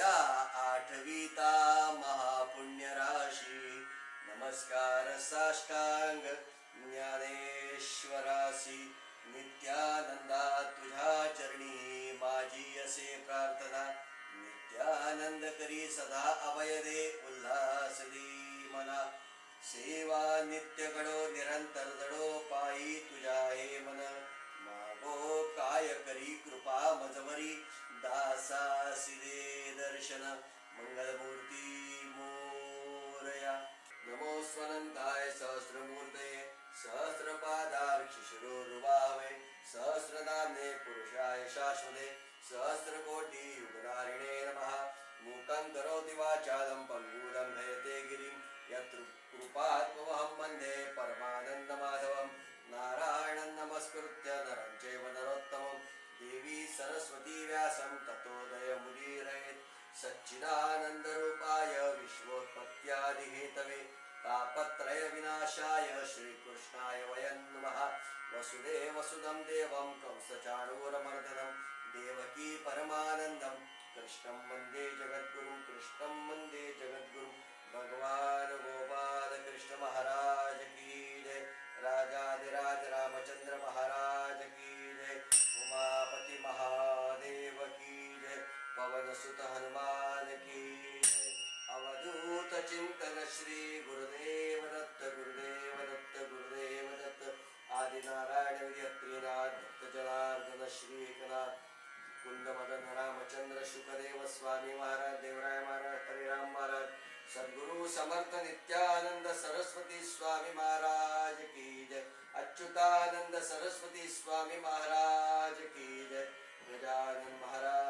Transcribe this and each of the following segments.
या आठवीता महापुण्यराशी नमस्कार साष्टांग ज्ञानेश्वरासी नित्यानंदा तुझ्या चरणी माझी असे प्रार्थना. नित्यानंद करी सदा अभय दे उल्हास मना. सेवा नित्य घडो निरंतर दडो पायी मंगलमूर्ती मोरया। नमो स्वनंताय सहस्रमूर्ते सहस्रपादार्क्ष शिरोरुभावे सहस्रनाम्ने पुरुषाय शाश्वते, सहस्रकोटि युगधारिणे नमः। मूकं करोति वाचालं, पङ्गूलं नयते गिरिं। यत्र कृपात्महं वंदे परमानन्दमाधवं। नारायणं नमस्कृत्य नरं चैव सच्चिदानन्दरूपाय विश्वोत्पत्त्यादिहेतवे तापत्रयविनाशाय श्रीकृष्णाय वयं नमः। वसुदेवसुदं देवं कंसचाणूरमर्दनं, देवकी परमानन्दं। कृष्णं वंदे जगद्गुरुं, कृष्णं वंदे जगद्गुरुं। भगवान् गोपालकृष्ण महाराज की जय। राजाधिराज रामचंद्र महाराज की जय। उमापति महादेव की जय। पवन सुत हनुमान चिंतन श्री गुरुदेव दत्त गुरुदेव दत्त गुरुदेव दत्त आदिनारायण विद्यत्रीनाथ दत्त जनार्दन श्री एकनाथ कुंद मदन रामचंद्र शुकदेव स्वामी महाराज देवराय महाराज हरिराम महाराज सद्गुरु समर्थ नित्यानंद सरस्वती स्वामी महाराज की जय अच्युतानंद सरस्वती स्वामी महाराज की जय गजानन महाराज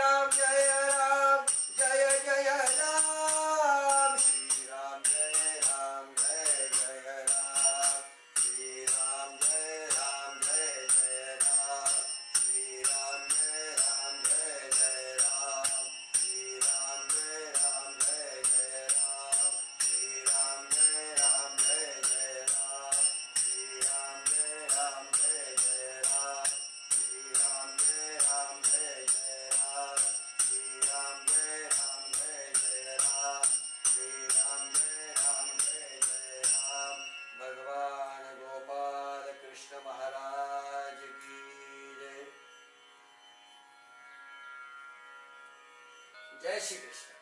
Ram Jai જય શ્રી કૃષ્ણ.